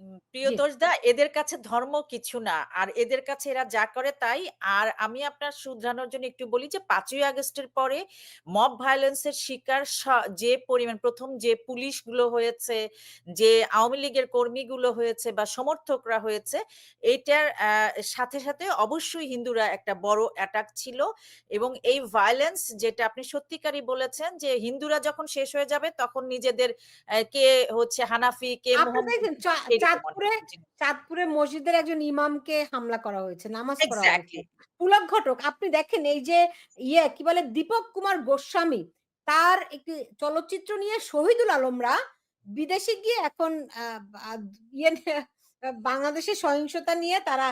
উম জি। প্রিয়তোষদা এদের কাছে ধর্ম কিছু না। আর এদের কাছে এরা যা করে তাই। আর আমি আপনার শুধরানোর জন্য একটু বলি যে ৫ই আগস্টের পরে মব ভায়োলেন্স এর শিকার যে পরিমাণ ১ম যে পুলিশগুলো হয়েছে, যে আওয়ামী লীগের কর্মীগুলো হয়েছে বা সমর্থকরা হয়েছে, এইটার অ্যা সাথে, সাথে অবশ্যই হিন্দুরা একটা বড় অ্যাটাক ছিল এবং এই ভায়োলেন্স যেটা আপনি সত্যিকারই বলেছেন যে হিন্দুরা যখন শেষ হয়ে যাবে তখন নিজেদের কে হচ্ছে হানাফি, কে চাঁদপুরে চাঁদপুরে মসজিদের একজন ইমামকে হামলা করা হয়েছে, নামাজ পড়া হয়েছে। পুলক ঘটক আপনি দেখেন এই যে ইয়ে কি বলে দীপক কুমার গোস্বামী তার একটি চলচ্চিত্র নিয়ে শহীদুল আলমরা বিদেশে গিয়ে এখন ইয়ে বাংলাদেশের সহিংসতা নিয়ে তারা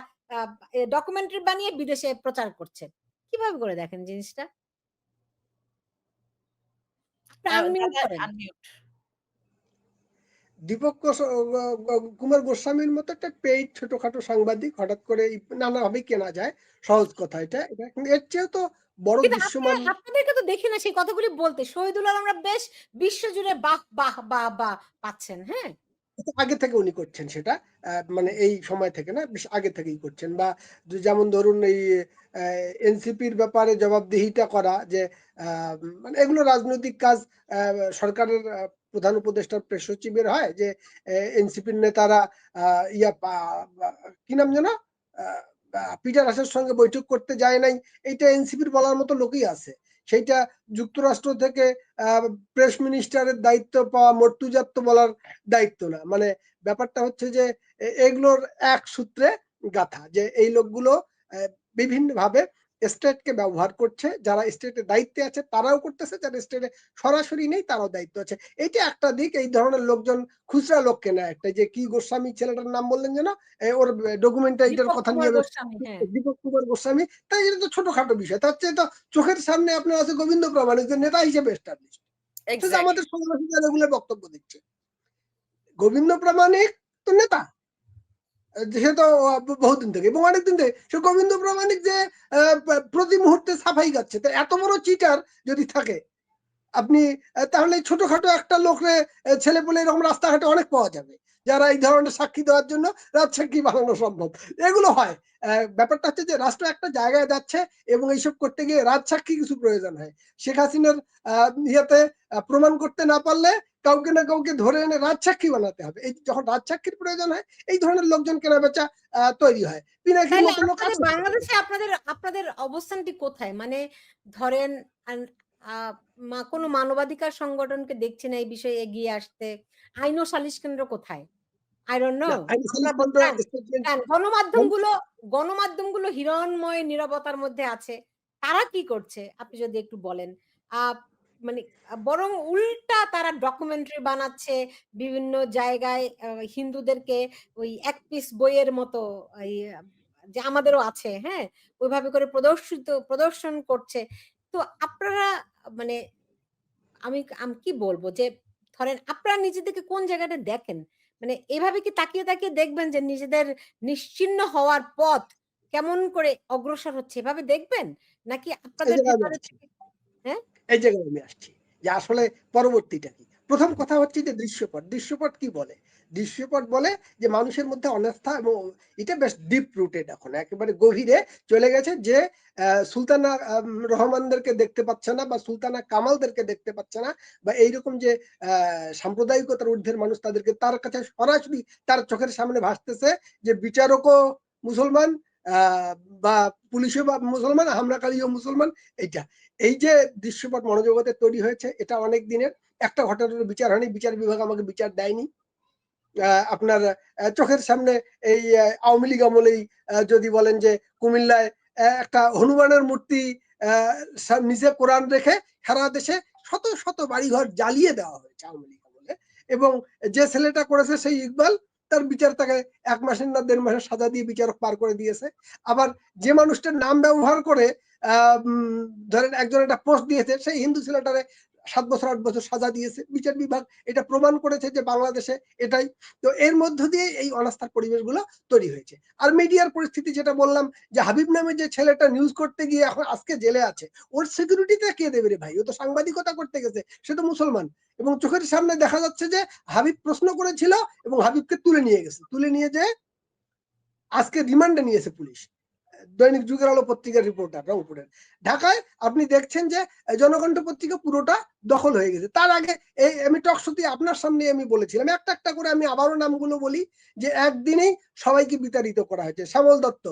ডকুমেন্টারি বানিয়ে বিদেশে প্রচার করছে। কীভাবে করে দেখেন জিনিসটা? আনমিউট। দীপক কুমার গোস্বামীর মতো একটা পেইড ছোটখাটো সাংবাদিক হঠাৎ করে এই নানাভাবেই কেনা যায়। সহজ কথা এটা। এর চেয়েও তো বড় দৃশ্যমান আপনাদেরকে তো দেখি না সেই কথাগুলি বলতে। শহীদুল আলমরা বেশ বিশ্বজুড়ে বাহ, বাহ, বাহ, বাহ পাচ্ছেন, হ্যাঁ? আগে থেকে উনি করছেন সেটা। মানে এই সময় থেকে না, বেশ আগে থেকেই করছেন। বা যেমন ধরুন এই এনসিপির ব্যাপারে জবাবদিহিতা করা যে মানে এগুলো রাজনৈতিক কাজ সরকারের প্রধান উপদেষ্টার প্রেস সচিবের হয় যে এনসিপির নেতারা ইয়া কি নাম আ পিটার হাসের সঙ্গে বৈঠক করতে যায় নাই। এইটা এনসিপির বলার মতো লোকই আছে। সেইটা যুক্তরাষ্ট্র থেকে প্রেস মিনিস্টারের দায়িত্ব পাওয়া মর্তুজার বলার দায়িত্ব না। মানে ব্যাপারটা হচ্ছে যে এগুলোর এক সূত্রে গাঁথা। যে, এই লোকগুলো বিভিন্নভাবে স্টেটকে ব্যবহার করছে। যারা স্টেটের দায়িত্বে আছে তারাও করতেছে, যারা স্টেটে সরাসরি নেই তারাও দায়িত্ব আছে। এইটা একটা দিক এই ধরনের লোকজন খুচরা লোক কেনা একটা যে কি গোস্বামী ছেলেটার নাম বললেন যেন? ওর ডকুমেন্টারিটার কথা নিয়ে হ্যাঁ। দীপক কুমার গোস্বামী। তাই এটা তো ছোটখাটো বিষয়। তার চেয়ে তো চোখের সামনে আপনার আছে গোবিন্দ প্রামাণিক যে নেতা হিসেবে এক্সাক্টলি। আমাদের সমালোচকরা বক্তব্য দিচ্ছে। গোবিন্দ প্রামাণিক তো নেতা। সে তো বহু বহুদিন থেকে এবং অনেকদিন থেকে সে গোবিন্দ প্রামাণিক যে প্রতি মুহূর্তে সাফাই গাচ্ছে। তা এত বড় চিটার যদি থাকে, আপনি তাহলে ছোটখাটো একটা লোকরে এ ছেলেপুলে এরকম রাস্তাঘাটে অনেক পাওয়া যাবে। যারা এই ধরনের সাক্ষী দেওয়ার জন্য রাজসাক্ষী বানানো সম্ভব। এগুলো হয়। ব্যাপারটা হচ্ছে যে রাষ্ট্র একটা জায়গায় যাচ্ছে এবং এইসব করতে গিয়ে রাজসাক্ষী কিছু প্রয়োজন হয়। শেখ হাসিনার ইয়েতে প্রমাণ করতে না পারলে কাউকে না কাউকে ধরে এনে রাজসাক্ষী বানাতে হবে। এই যখন রাজসাক্ষীর প্রয়োজন হয়, এই ধরনের লোকজন কেনাবেচা আ তৈরি হয়। বাংলাদেশে আপনাদের আপনাদের অবস্থানটি কোথায়? মানে ধরেন কোন মানবাধিকার সংগঠনকে দেখছি না এই বিষয়ে এগিয়ে আসতে। আইন ও সালিশ কেন্দ্র কোথায়? না? স্টেটমেন্ট চান গণমাধ্যমগুলো গণমাধ্যমগুলো হিরণ্ময় নীরবতার মধ্যে আছে। তারা কি করছে? আপনি যদি একটু বলেন। মানে বরং উল্টা তারা ডকুমেন্টারি বানাচ্ছে। বিভিন্ন জায়গায় হিন্দুদেরকে ওই এক পিস বইয়ের মতো যে আমাদেরও আছে, হ্যাঁ? ওইভাবে করে প্রদর্শিত প্রদর্শন করছে। তো আপনারা মানে আমি আমি কি বলব যে ধরেন আপনারা নিজেদেরকে কোন জায়গাটা দেখেন? মানে এভাবে কি তাকিয়ে, তাকিয়ে দেখবেন যে নিজেদের নিশ্চিন্ন হওয়ার পথ কেমন করে অগ্রসর হচ্ছে এভাবে দেখবেন? নাকি আপনাদের হ্যাঁ? এই জায়গায় আমি আসছি। যে আসলে পরবর্তীটা কি? ১ম কথা হচ্ছে যে দৃশ্যপট। দৃশ্যপট কি বলে? দৃশ্যপট বলে যে মানুষের মধ্যে অনাস্থা এবং এটা বেশ ডিপ রুটেড এখন। একেবারে গভীরে চলে গেছে যে সুলতানা রহমানদেরকে দেখতে পাচ্ছে না বা সুলতানা কামালদেরকে দেখতে পাচ্ছে না বা এইরকম যে সাম্প্রদায়িকতার ঊর্ধ্বের মানুষ তাদেরকে তার কাছে সরাসরি তার চোখের সামনে ভাসতেছে যে বিচারকও মুসলমান বা পুলিশও বা মুসলমান, হামলাকারীও মুসলমান এইটা। এই যে দৃশ্যপট মনোজগতে তৈরি হয়েছে এটা অনেক দিনের। একটা ঘটনার বিচার হয়নি। বিচার বিভাগ আমাকে বিচার দেয়নি। আপনার চোখের সামনে এই আওয়ামী লীগ আমলেই যদি বলেন যে কুমিল্লায় একটা হনুমানের মূর্তি সা কোরআন রেখে সারা দেশে শত, শত বাড়িঘর জ্বালিয়ে দেওয়া হয়েছে আওয়ামী লীগ আমলে। এবং যে ছেলেটা করেছে সেই ইকবাল তার বিচার তাকে এক মাসের না দেড় মাসের সাজা দিয়ে বিচারক পার করে দিয়েছে। আবার যে মানুষটার নাম ব্যবহার করে ধরেন একজন একটা পোস্ট দিয়েছে, সেই হিন্দু ছেলেটারে সাত বছর, আট বছর সাজা দিয়েছে বিচার বিভাগ। এটা প্রমাণ করেছে যে বাংলাদেশে এটাই। তো এর মধ্য দিয়ে এই অনাস্থার পরিবেশগুলো তৈরি হয়েছে। আর মিডিয়ার পরিস্থিতি যেটা বললাম, যে হাবিব নামে যে ছেলেটা নিউজ করতে গিয়ে এখন আজকে জেলে আছে, ওর সিকিউরিটিটা কে দেবে রে ভাই? ও তো সাংবাদিকতা করতে গেছে, সে তো মুসলমান। এবং চোখের সামনে দেখা যাচ্ছে যে হাবিব প্রশ্ন করেছিল এবং হাবিবকে তুলে নিয়ে গেছে। তুলে নিয়ে যে আজকে রিমান্ডে নিয়েছে পুলিশ। দৈনিক যুগের আলো পত্রিকার রিপোর্টার রংপুরের ঢাকায় আপনি দেখছেন যে জনকণ্ঠ পত্রিকা পুরোটা দখল হয়ে গেছে। তার আগে এই আমি টকশোতে আপনার সামনে আমি বলেছিলাম, একটা একটা করে আমি আবারও নামগুলো বলি যে, একদিনেই সবাইকে বিতাড়িত করা হয়েছে। শ্যামল দত্ত,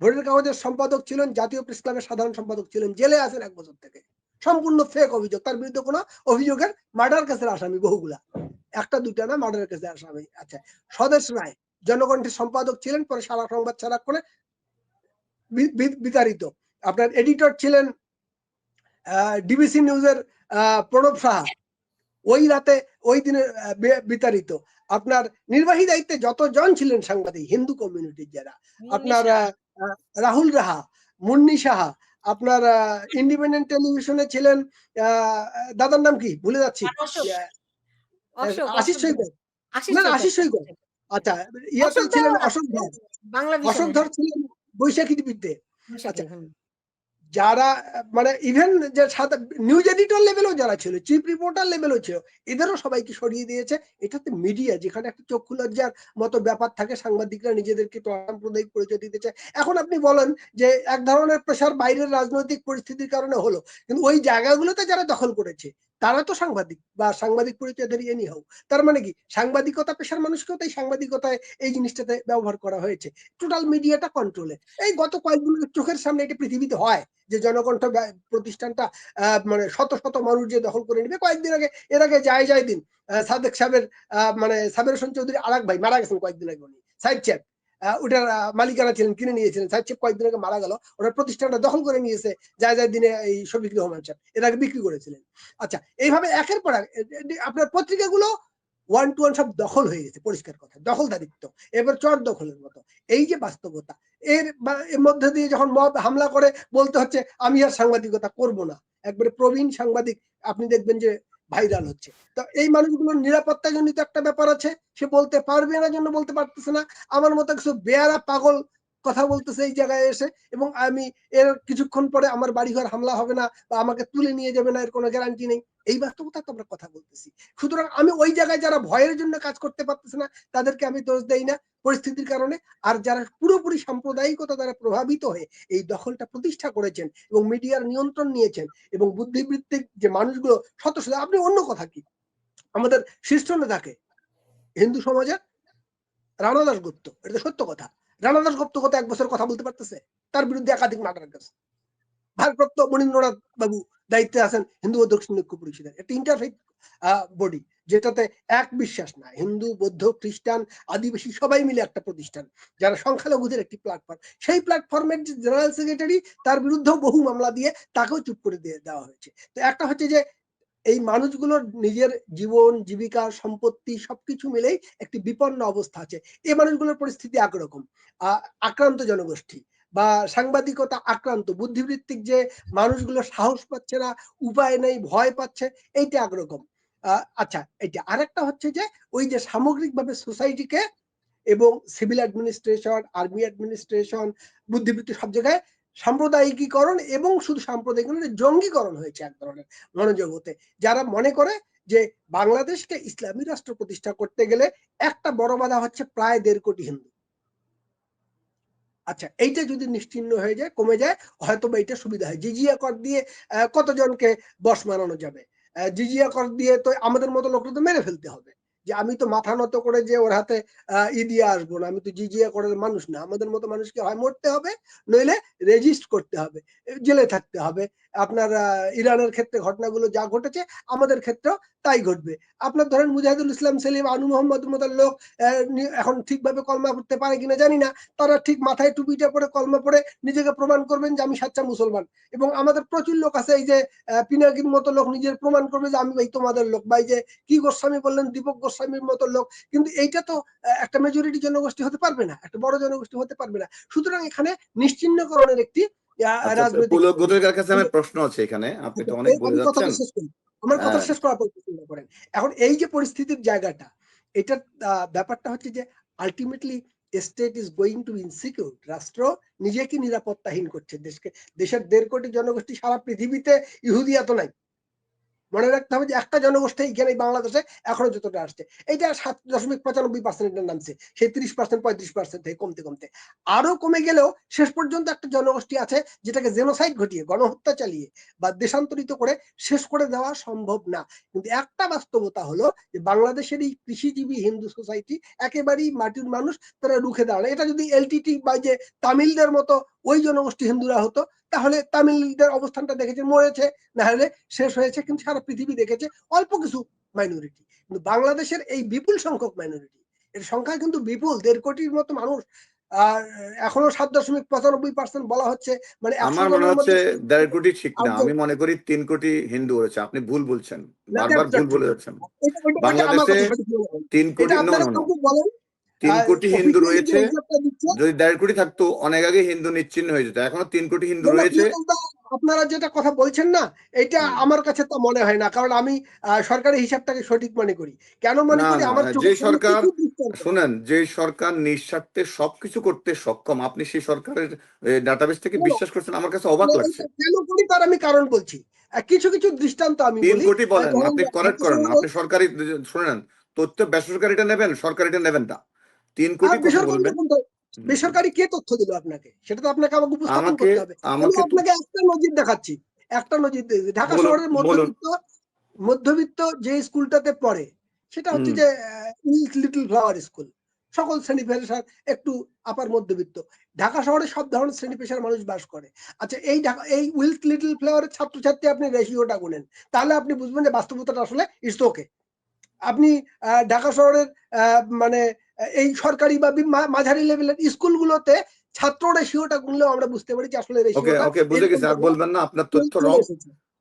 ভোটের কাগজের সম্পাদক ছিলেন, জাতীয় প্রেস ক্লাবের সাধারণ সম্পাদক ছিলেন, জেলে আছেন এক বছর থেকে। সম্পূর্ণ ফেক অভিযোগ, তার বিরুদ্ধে কোনো অভিযোগের মার্ডার কেসের আসামি বহুগুলা। একটা দুটা না মার্ডার কেসের আসামি আচ্ছা স্বদেশ রায়, জনকণ্ঠের সম্পাদক ছিলেন, পরে সারা সংবাদ ছাড়া করে বিতাড়িত। আপনার এডিটর ছিলেন ডিবিসি নিউজের প্রণব সাহা। ওই রাতে ওই দিনে বিতাড়িত। আপনার নির্বাহী দায়িত্বে যতজন ছিলেন সাংবাদিক হিন্দু কমিউনিটির যারা আপনার রাহুল রাহা মুন্নি সাহা আপনার ইন্ডিপেন্ডেন্ট টেলিভিশনে ছিলেন আহ, দাদার নাম কি? ভুলে যাচ্ছি। আশিস সৈকত। আশিস না সৈকত। আশিস সৈকত। আচ্ছা ইয়াতে ছিলেন অশোক ধর অশোক ধর ছিলেন বৈশাখী বৈশাখী, আচ্ছা। যারা মানে ইভেন যে নিউজ এডিটর লেভেলও যারা ছিল চিফ রিপোর্টার লেভেলও ছিল এদেরও সবাইকে সরিয়ে দিয়েছে। এটাতে মিডিয়া যেখানে একটা চক্ষু লজ্জার মতো ব্যাপার থাকে সাংবাদিকরা নিজেদেরকে সাম্প্রদায়িক পরিচয় দিতে চায়। এখন আপনি বলেন যে এক ধরনের প্রেশার বাইরের রাজনৈতিক পরিস্থিতির কারণে হলো কিন্তু ওই জায়গাগুলোতে যারা দখল করেছে তারা তো সাংবাদিক বা সাংবাদিক পরিচয় ধরিয়ে নিয়ে হোক তার মানে কি? সাংবাদিকতা পেশার মানুষকেও তাই সাংবাদিকতায় এই জিনিসটাতে ব্যবহার করা হয়েছে। টোটাল মিডিয়াটা কন্ট্রোলে এই গত কয়েকদিন চোখের সামনে এটা পৃথিবীতে হয় যে জনকণ্ঠ প্রতিষ্ঠানটা মানে শত শত মানুষ যে দখল করে নেবে। কয়েকদিন আগে, এর আগে যায় যায় দিন সাদেক সাহেবের মানে সাবের হোসেন চৌধুরী আলাক ভাই মারা গেছেন কয়েকদিন আগে উনি। সাইড চেক ওটার মালিকানা ছিলেন, কিনে নিয়েছিলেন। সাইড চেক কয়েকদিন আগে মারা গেল। ওনার প্রতিষ্ঠানটা দখল করে নিয়েছে যায় যায় দিনে এই শফিক রহমান সাহেব। এর আগে বিক্রি করেছিলেন। আচ্ছা এইভাবে একের পর আপনার পত্রিকাগুলো ওয়ান টু ওয়ান সব দখল হয়ে গেছে, পরিষ্কার কথা, দখলদারিত্ব। এবার চর দখলের মতো। এই যে বাস্তবতা, এর মধ্যে দিয়ে যখন মব হামলা করে, বলতে হচ্ছে, আমি আর সাংবাদিকতা করব না। একবারে প্রবীণ সাংবাদিক, আপনি দেখবেন যে ভাইরাল হচ্ছে। তো এই মানুষগুলোর নিরাপত্তা জনিত একটা ব্যাপার আছে, সে বলতে পারবে না, জন্য বলতে পারতেছে না। আমার মতো কিছু বেয়ারা পাগল কথা বলতেছে এই জায়গায় এসে এবং আমি এর কিছুক্ষণ পরে আমার বাড়িঘর হামলা হবে না বা আমাকে তুলে নিয়ে যাবে না, এর কোনো গ্যারান্টি নেই। এই বাস্তবতা আমরা কথা বলতেছি। সুতরাং আমি ওই জায়গায় যারা ভয়ের জন্য কাজ করতে পারতেছে না, তাদেরকে আমি দোষ দেই না পরিস্থিতির কারণে। আর যারা পুরোপুরি সাম্প্রদায়িকতা দ্বারা প্রভাবিত হয়ে এই দখলটা প্রতিষ্ঠা করেছেন এবং মিডিয়ার নিয়ন্ত্রণ নিয়েছেন এবং বুদ্ধিবৃত্তিক যে মানুষগুলো শত শত আপনি অন্য কথা কি? আমাদের শীর্ষ নেতাকে হিন্দু সমাজের রানা দাসগুপ্ত এটা সত্য কথা। রানা দাসগুপ্ত কত এক বছর কথা বলতে পারতেছে? তার বিরুদ্ধে একাধিক মার্ডার কেস। ভারপ্রাপ্ত মনীন্দ্রনাথ বাবু দায়িত্বে আছেন হিন্দু ও দক্ষিণ ঐক্য পরিষদের। একটা ইন্টারফেথ বডি যেটাতে এক বিশ্বাস না হিন্দু বৌদ্ধ খ্রিস্টান আদিবাসী সবাই মিলে একটা প্রতিষ্ঠান যারা সংখ্যালঘুদের একটি প্ল্যাটফর্ম সেই প্ল্যাটফর্মের যে জেনারেল সেক্রেটারি তার বিরুদ্ধেও বহু মামলা দিয়ে তাকেও চুপ করে দিয়ে দেওয়া হয়েছে। তো একটা হচ্ছে যে এই মানুষগুলোর নিজের জীবন জীবিকা সম্পত্তি সবকিছু মিলেই একটি বিপন্ন অবস্থা আছে। এই মানুষগুলোর পরিস্থিতি একরকম। আহ, আক্রান্ত জনগোষ্ঠী। বা সাংবাদিকতা আক্রান্ত, বুদ্ধিবৃত্তিক যে মানুষগুলো সাহস পাচ্ছে না, উপায় নেই, ভয় পাচ্ছে, এইটা একরকম আচ্ছা এটা আরেকটা হচ্ছে যে, ওই যে সামগ্রিকভাবে সোসাইটিকে এবং সিভিল অ্যাডমিনিস্ট্রেশন, আর্মি অ্যাডমিনিস্ট্রেশন, বুদ্ধিবৃত্তি সব জায়গায় সাম্প্রদায়িকীকরণ এবং শুধু সাম্প্রদায়িক জঙ্গিকরণ হয়েছে এক ধরনের মনোজগতে যারা মনে করে যে বাংলাদেশকে ইসলামী রাষ্ট্র প্রতিষ্ঠা করতে গেলে একটা বড় বাধা হচ্ছে প্রায় দেড় কোটি হিন্দু। আচ্ছা এইটা যদি নিশ্চিন্ন হয়ে যায়, কমে যায় হয়তো বা এইটা সুবিধা হয়। জিজিয়া কর দিয়ে কতজনকে বস মানানো যাবে? জিজিয়া কর দিয়ে তো আমাদের মতো লোকটা তো মেরে ফেলতে হবে। যে আমি তো মাথা নত করে যে ওর হাতে ই দিয়ে আসব না, আমি তো জিজিয়া করের মানুষ না। আমাদের মতো মানুষকে হয় মরতে হবে, নইলে রেজিস্ট করতে হবে জেলে থাকতে হবে। আপনার ইরানের ক্ষেত্রে ঘটনাগুলো যা ঘটেছে, আমাদের ক্ষেত্রেও তাই ঘটবে। আপনার ধরেন মুজাহিদুল ইসলাম, সেলিম, আনু মোহাম্মদ মতো লোক এখন ঠিকভাবে কলমা পড়তে পারে কিনা জানি না। তারা ঠিক মাথায় টুপিটা পরে কলমা পরে নিজেকে প্রমাণ করবেন যে আমি সাচ্চা মুসলমান। এবং আমাদের প্রচুর লোক আছে এই যে পিনাকির মতো লোক নিজের প্রমাণ করবে যে আমি ভাই তোমাদের লোক। এই যে কি গোস্বামী বললেন, দীপক গোস্বামীর মতো লোক। কিন্তু এইটা তো একটা মেজরিটি জনগোষ্ঠী হতে পারবে না একটা বড় জনগোষ্ঠী হতে পারবে না। সুতরাং এখানে নিশ্চিহ্নকরণের একটি আচ্ছা রাজনৈতিক কাছে আমার প্রশ্ন আছে এখানে। আপনি তো অনেক বলে যাচ্ছেন। আমার কথা হ্যাঁ। শেষ করার পর করেন। এখন এই যে পরিস্থিতির জায়গাটা এটার ব্যাপারটা হচ্ছে যে ultimately state is going to insecure রাষ্ট্র নিজেকে নিরাপত্তাহীন করছে। দেশকে দেশের দেড় কোটি জনগোষ্ঠী সারা পৃথিবীতে ইহুদিয়া তো নাই। মনে রাখতে হবে যে একটা জনগোষ্ঠী এখানে বাংলাদেশে এখনও যতটা আসছে, এইটা সাত দশমিক পঁচানব্বই পার্সেন্ট নামছে, সেই তিরিশ পার্সেন্ট পঁয়ত্রিশ পার্সেন্ট থেকে কমতে কমতে। আরও কমে গেলেও শেষ পর্যন্ত একটা জনগোষ্ঠী আছে যেটাকে জেনোসাইড ঘটিয়ে, গণহত্যা চালিয়ে বা দেশান্তরিত করে শেষ করে দেওয়া সম্ভব না। কিন্তু একটা বাস্তবতা হলো যে বাংলাদেশের এই কৃষিজীবী হিন্দু সোসাইটি একেবারেই মাটির মানুষ, তারা রুখে দাঁড়ায়। এটা যদি এলটিটি বা যে তামিলদের মতো ওই জনগোষ্ঠী হিন্দুরা হতো তাহলে তামিলদের অবস্থানটা দেখেছে মরেছে না হলে শেষ হয়েছে কিন্তু সারা পৃথিবী দেখেছে অল্প কিছু মাইনরিটি কিন্তু বাংলাদেশের এই বিপুল সংখ্যক মাইনরিটি এর সংখ্যা কিন্তু বিপুল দেড় কোটির মতো মানুষ আর এখনও সাত দশমিক পঁচানব্বই পার্সেন্ট বলা হচ্ছে মানে আমার মনে হচ্ছে দেড় কোটি ঠিক না। আমি মনে করি তিন কোটি হিন্দু রয়েছে। আপনি ভুল বলছেন। বারবার ভুল বলে যাচ্ছেন। বাংলাদেশে। তিন কোটি তিন কোটি হিন্দু রয়েছে। যদি দেড় কোটি থাকতো অনেক আগে হিন্দু নিশ্চিন্ন হয়ে যেত। এখনও তিন কোটি হিন্দু রয়েছে। আপনারা যেটা কথা বলছেন না এটা আমার কাছে তা মনে হয় না। কারণ আমি সরকারি হিসাবটাকে সঠিক মনে করি। কেন মনে করি? আমার যে সরকার- শুনেন যে সরকার নিঃস্বার্থে সবকিছু করতে সক্ষম আপনি সেই সরকারের ডাটাবেস থেকে বিশ্বাস করছেন আমার কাছে অবাক লাগছে। কেন করি তার আমি কারণ বলছি। কিছু কিছু দৃষ্টান্ত আমি তিন কোটি বলেন আপনি কারেক্ট করেন আপনি সরকারি শুনেন তথ্য বেসরকারিটা নেবেন সরকারিটা নেবেন না তিন কোটি কথা বেসরকারি বলবেন। বেসরকারি কে তথ্য দিল আপনাকে? সেটা তো আপনাকে আমাকে উপস্থাপন করতে হবে। আমি আপনাকে একটা নজির দেখাচ্ছি। একটা নজির ঢাকা শহরের মধ্যবিত্ত মধ্যবিত্ত যে স্কুলটাতে পড়ে সেটা হচ্ছে যে লিটল ফ্লাওয়ার স্কুল সকল শ্রেণি পেশার একটু আপার মধ্যবিত্ত। ঢাকা শহরে সব ধরনের শ্রেণি পেশার মানুষ বাস করে। আচ্ছা এই ঢাকা এই উইলস লিটল ফ্লাওয়ারের ছাত্রছাত্রী আপনি রেশিওটা গুনেন। তাহলে আপনি বুঝবেন যে বাস্তবতাটা আসলে ইটস ওকে আপনি আহ, ঢাকা শহরের আহ, মানে এই সরকারি বা মাঝারি লেভেলের স্কুলগুলোতে ছাত্র রেশিওটা গুনলেও আমরা বুঝতে পারি যে আসলে ওকে ওকে বুঝে গেছি। আর বলবেন না আপনার তথ্য রং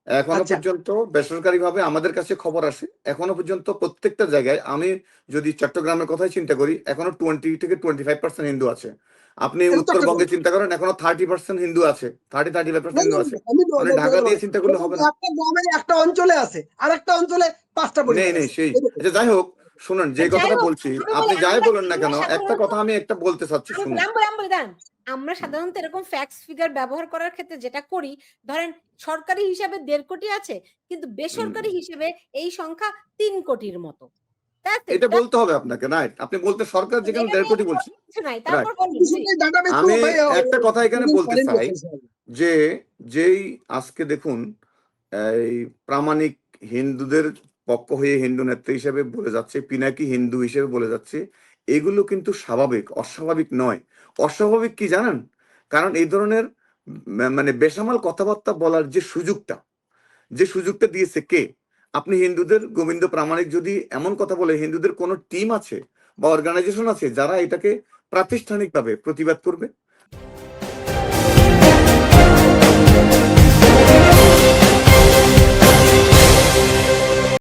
এখনও আচ্ছা। পর্যন্ত বেসরকারি ভাবে আমাদের কাছে খবর আসে। এখনও পর্যন্ত প্রত্যেকটা জায়গায় আমি যদি চট্টগ্রামের কথাই চিন্তা করি এখনও টোয়েন্টি থেকে টোয়েন্টি ফাইভ পার্সেন্ট হিন্দু আছে। আপনি উত্তরবঙ্গে চিন্তা করেন এখনও থার্টি পার্সেন্ট হিন্দু আছে। Thirty thirty five percent Hindu আছে। মানে ঢাকা দিয়ে চিন্তা করলে হবে না। একটা গ্রামে একটা অঞ্চলে আছে আর একটা অঞ্চলে পাঁচটা নেই নেই সেই। আচ্ছা যাই হোক শুনুন যে কথাটা বলছি আপনি যাই বলেন না কেন একটা কথা আমি একটা বলতে চাচ্ছি শুনুন। আমরা সাধারণত এরকম ফ্যাক্স ফিগার ব্যবহার করার ক্ষেত্রে যেটা করি ধরেন সরকারি হিসাবে দেড় কোটি আছে কিন্তু বেসরকারি হিসেবে এই সংখ্যা তিন কোটির মতো। এটা বলতে হবে আপনাকে রাইট আপনি বলতে সরকার যেখানে দেড় কোটি বলছে আমি একটা কথা এখানে বলতে চাই যে যেই আজকে দেখুন এই প্রামাণিক হিন্দুদের পক্ষ হয়ে হিন্দু নেত্রী হিসেবে বলে যাচ্ছে, পিনাকি হিন্দু হিসেবে বলে যাচ্ছে, এগুলো কিন্তু স্বাভাবিক, অস্বাভাবিক নয়। অস্বাভাবিক কি জানেন? কারণ এই ধরনের মানে বেসামাল কথাবার্তা বলার যে সুযোগটা যে সুযোগটা দিয়েছে কে? আপনি হিন্দুদের, গোবিন্দ প্রামাণিক যদি এমন কথা বলে, হিন্দুদের কোনো টিম আছে বা অর্গানাইজেশন আছে যারা এটাকে প্রাতিষ্ঠানিকভাবে প্রতিবাদ করবে?